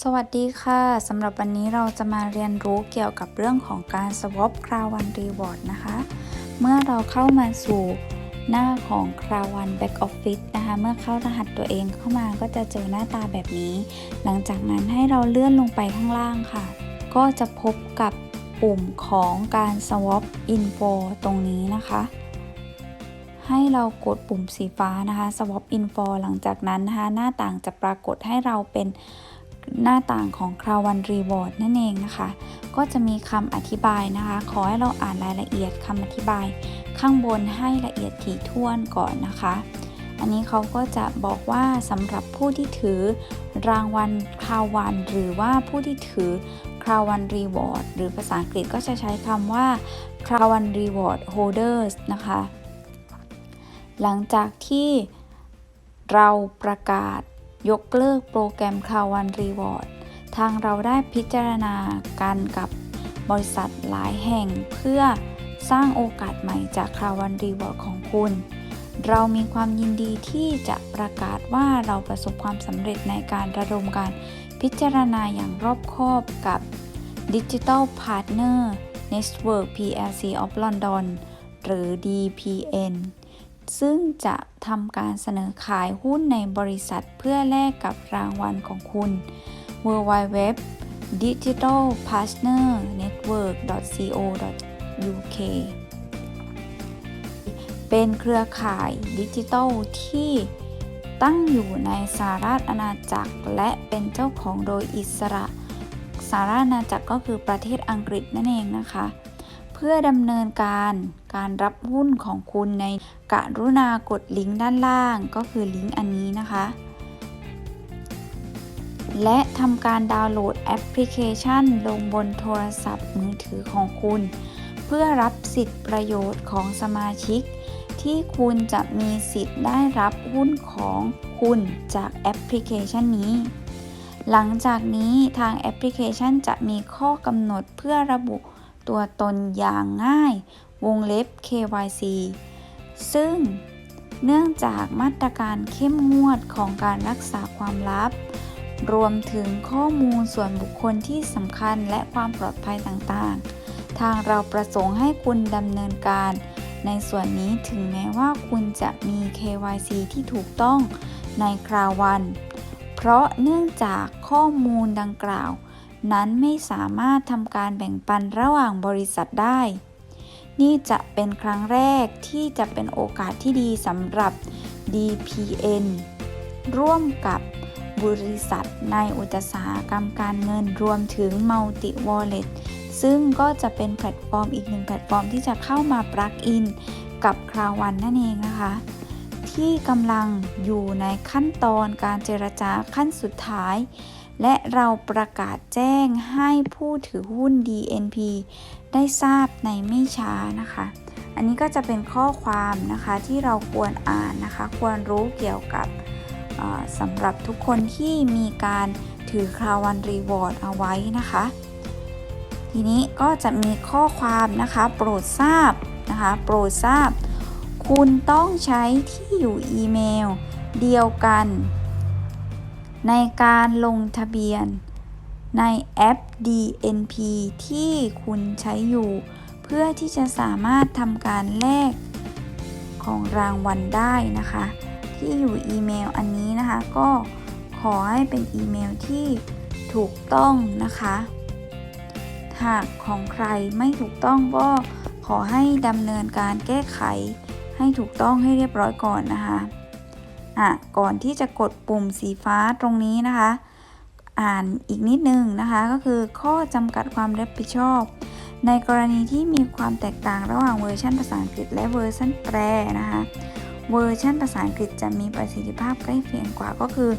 สวัสดีค่ะสำหรับวันนี้เราจะมาเรียนรู้เกี่ยวกับเรื่องของการ swap คราวัน reward นะคะ เมื่อเราเข้ามาสู่หน้าของคราวัน back office นะคะ เมื่อเข้ารหัสตัวเองเข้ามาก็จะเจอหน้าตาแบบนี้ หลังจากนั้นให้เราเลื่อนลงไปข้างล่างค่ะ ก็จะพบกับปุ่มของการ swap info ตรงนี้นะคะให้เรากดปุ่มสีฟ้านะคะ swap info หลังจากนั้นนะคะหน้าต่างจะปรากฏให้เราเป็น หน้าต่างของ c r o w One Reward นั่นเองนะคะ ก็จะมีคำอธิบายนะคะ ขอให้เราอ่านรายละเอียดคำอธิบาย ข้างบนให้ละเอียดถี่ถ้วนก่อนนะคะ อันนี้เขาก็จะบอกว่าสำหรับผู้ที่ถือรางวัลคราวันหรือว่าผู้ที่ถือคราวันรีวอร์ดหรือภาษาอังกฤษก็จะใช้คำว่าคราวันรีวอร์ดโฮเดอร์สนะคะ หลังจากที่เราประกาศ ยกเลิกโปรแกรมคาวันรีวอร์ดทางเราได้พิจารณากันกับบริษัทหลายแห่งเพื่อสร้างโอกาสใหม่จากคาววันรีวอร์ดของคุณ เรามีความยินดีที่จะประกาศว่าเราประสบความสำเร็จในการระดมการพิจารณาอย่างรอบคอบกับ Digital Partner Network PLC of London หรือ DPN ซึ่งจะทำการเสนอขายหุ้นในบริษัทเพื่อแลกกับรางวัลของคุณ w w w digital partner network co uk เป็นเครือข่ายดิจิทัลที่ตั้งอยู่ในสหราชอาณาจักร และเป็นเจ้าของโดยอิสระสหราชอาณาจักรก็คือประเทศอังกฤษนั่นเองนะคะ เพื่อดำเนินการ การรับหุ้นของคุณในกรุณากดลิงก์ด้านล่าง ก็คือลิงก์อันนี้นะคะ และทำการดาวน์โหลดแอปพลิเคชัน ลงบนโทรศัพท์มือถือของคุณ เพื่อรับสิทธิประโยชน์ของสมาชิก ที่คุณจะมีสิทธิ์ได้รับหุ้นของคุณจากแอปพลิเคชันนี้หลังจากนี้ทางแอปพลิเคชันจะมีข้อกำหนดเพื่อระบุตัวตนอย่างง่าย วงเล็บ KYC ซึ่งเนื่องจากมาตรการเข้มงวดของการรักษาความลับ รวมถึงข้อมูลส่วนบุคคลที่สำคัญและความปลอดภัยต่างๆ ทางเราประสงค์ให้คุณดำเนินการ ในส่วนนี้ถึงแม้ว่าคุณจะมี KYC ที่ถูกต้องในคราววัน เพราะเนื่องจากข้อมูลดังกล่าว นั้นไม่สามารถทำการแบ่งปันระหว่างบริษัทได้ นี่จะเป็นครั้งแรกที่จะเป็นโอกาสที่ดีสำหรับ DPN ร่วมกับบริษัทในอุตสาหกรรมการเงินรวมถึง Multi Wallet ซึ่งก็จะเป็นแพลตฟอร์มอีกหนึ่งแพลตฟอร์มที่จะเข้ามาปลักอินกับคราววันนั่นเองนะคะ ที่กำลังอยู่ในขั้นตอนการเจรจาขั้นสุดท้าย และเราประกาศแจ้งให้ผู้ถือหุ้น DNP ได้ทราบในไม่ช้านะคะ อันนี้ก็จะเป็นข้อความนะคะที่เราควรอ่านนะคะ ควรรู้เกี่ยวกับสำหรับทุกคนที่มีการถือคราวันรีวอร์ดเอาไว้นะคะ ทีนี้ก็จะมีข้อความนะคะ โปรดทราบนะคะ โปรดทราบ คุณต้องใช้ที่อยู่อีเมล เดียวกัน ในการลงทะเบียน ในแอป DNP ที่คุณใช้อยู่ เพื่อที่จะสามารถทำการแลกของรางวัลได้นะคะ ที่อยู่อีเมลอันนี้นะคะ ก็ขอให้เป็นอีเมลที่ถูกต้องนะคะ หากของใครไม่ถูกต้องก็ขอให้ดำเนินการแก้ไขให้ถูกต้องให้เรียบร้อยก่อนนะคะ อะก่อนที่จะกดปุ่มสีฟ้าตรงนี้นะคะ อ่านอีกนิดนึงนะคะ ก็คือข้อจำกัดความรับผิดชอบ ในกรณีที่มีความแตกต่างระหว่างเวอร์ชันภาษาอังกฤษและเวอร์ชันแปลนะคะเวอร์ชันภาษาอังกฤษจะมีประสิทธิภาพใกล้เคียงกว่าก็คือ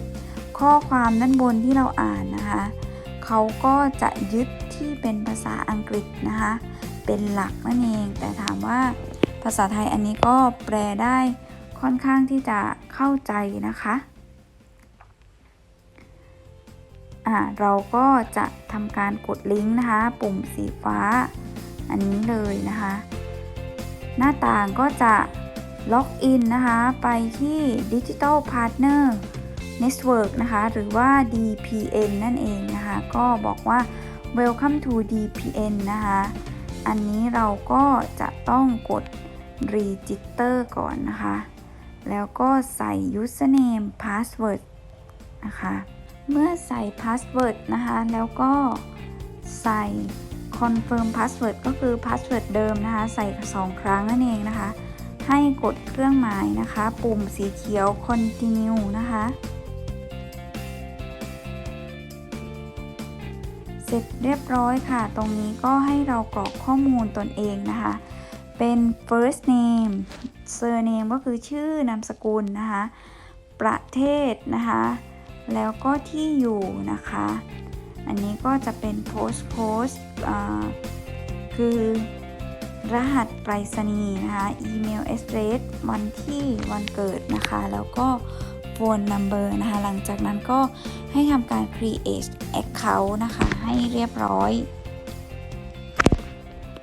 ข้อความด้านบนที่เราอ่านนะคะเขาก็จะยึดที่เป็นภาษาอังกฤษนะคะเป็นหลักนั่นเอง แต่ถามว่าภาษาไทยอันนี้ก็แปลได้ ค่อนข้างที่จะเข้าใจนะคะอ่าเราก็จะทำการกดลิงก์นะคะ ปุ่มสีฟ้า อันนี้เลยนะคะ หน้าต่างก็จะล็อกอินนะคะ ไปที่ Digital Partner Network นะคะ หรือว่า DPN นั่นเองนะคะ ก็บอกว่า Welcome to DPN นะคะ อันนี้เราก็จะต้องกด Register ก่อนนะคะ แล้วก็ใส่ username password นะคะ เมื่อใส่ password นะคะ แล้วก็ใส่ confirm password ก็คือ password เดิมนะคะ ใส่ 2 ครั้งนั่นเองนะคะ ให้กดเครื่องหมายนะคะ ปุ่มสีเขียว continue นะคะ เสร็จเรียบร้อยค่ะ ตรงนี้ก็ให้เรากรอกข้อมูลตนเองนะคะ เป็น first name surname ก็คือชื่อนามสกุลนะคะ ประเทศนะคะ แล้วก็ที่อยู่นะคะ อันนี้ก็จะเป็น post post อ่าคือรหัสไปรษณีย์นะคะ email address วันที่วันเกิดนะคะ แล้วก็ phone number นะคะ หลังจากนั้นก็ให้ทำการ create account นะคะ ให้เรียบร้อย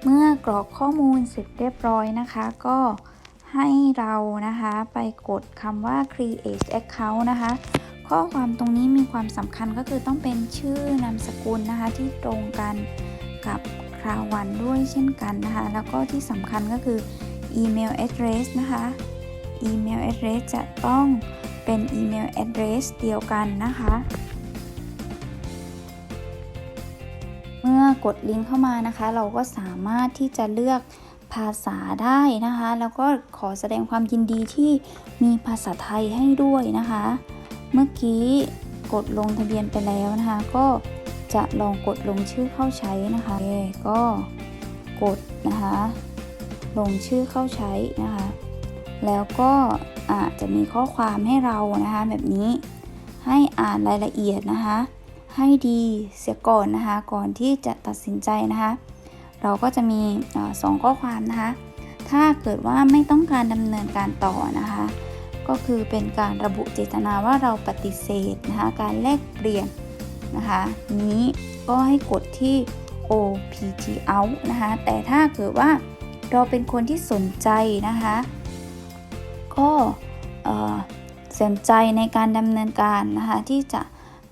เมื่อกรอกข้อมูลเสร็จเรียบร้อยนะคะ ก็ ให้เรานะคะไปกดคำว่า create account นะคะ ข้อความตรงนี้มีความสำคัญก็คือต้องเป็นชื่อนามสกุลนะคะที่ตรงกันกับคราววันด้วยเช่นกันนะคะ แล้วก็ที่สำคัญก็คือ email address นะคะ email address จะต้องเป็น email address เดียวกันนะคะ เมื่อกดลิงก์เข้ามานะคะ เราก็สามารถที่จะเลือก ภาษาได้นะคะ แล้วก็ขอแสดงความยินดีที่มีภาษาไทยให้ด้วยนะคะ เมื่อกี้กดลงทะเบียนไปแล้วนะคะ ก็จะลองกดลงชื่อเข้าใช้นะคะก็กดนะคะ ลงชื่อเข้าใช้นะคะ แล้วก็อาจจะมีข้อความให้เรานะคะ แบบนี้ให้อ่านรายละเอียดนะคะ ให้ดีเสียก่อนนะคะ ก่อนที่จะตัดสินใจนะคะ เราก็จะมีสองข้อความนะคะ ถ้าเกิดว่าไม่ต้องการดำเนินการต่อนะคะ ก็คือเป็นการระบุเจตนาว่าเราปฏิเสธนะคะการแลกเปลี่ยนนะคะ นี้ก็ให้กดที่ OPT out นะคะ แต่ถ้าเกิดว่าเราเป็นคนที่สนใจนะคะ ก็เอ่อสนใจในการดำเนินการนะคะที่จะ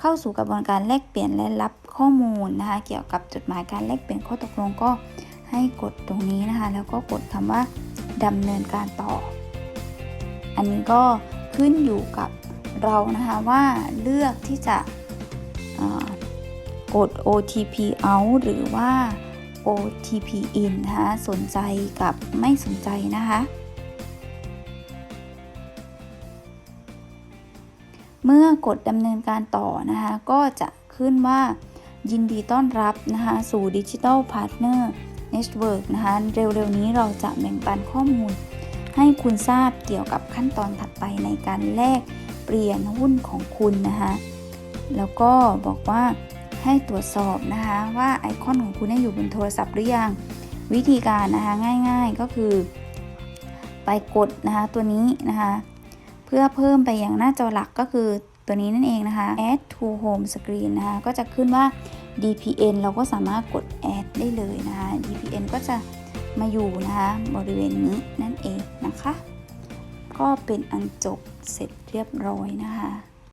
เข้าสู่กระบวนการแลกเปลี่ยนและรับ ข้อมูลนะคะ เกี่ยวกับจดหมายการแลกเปลี่ยนข้อตกลงก็ให้กดตรงนี้นะคะ แล้วก็กดคำว่าดำเนินการต่อ อันนี้ก็ขึ้นอยู่กับเรานะคะว่าเลือกที่จะกด OTP out หรือว่า OTP in นะคะสนใจกับไม่สนใจนะคะ เมื่อกดดำเนินการต่อนะคะ ก็จะขึ้นว่า ยินดีต้อนรับนะคะสู่ Digital Partner Network นะคะเร็วๆนี้เราจะแบ่งปันข้อมูล ให้คุณทราบเกี่ยวกับขั้นตอนถัดไปในการแลกเปลี่ยนหุ้นของคุณนะคะแล้วก็บอกว่าให้ตรวจสอบนะคะว่าไอคอนของคุณอยู่บนโทรศัพท์หรือยังวิธีการนะคะง่ายๆก็คือ ไปกดนะคะตัวนี้นะคะเพื่อเพิ่มไปอยังหน้าจอหลักก็คือ ตัวนี้นั่นเองนะคะ add to home screen นะคะ ก็จะขึ้นว่า DPN เราก็สามารถกด add ได้เลยนะคะ DPN ก็จะมาอยู่นะคะบริเวณนี้นั่นเองนะคะ ก็เป็นอันจบเสร็จเรียบร้อยนะคะ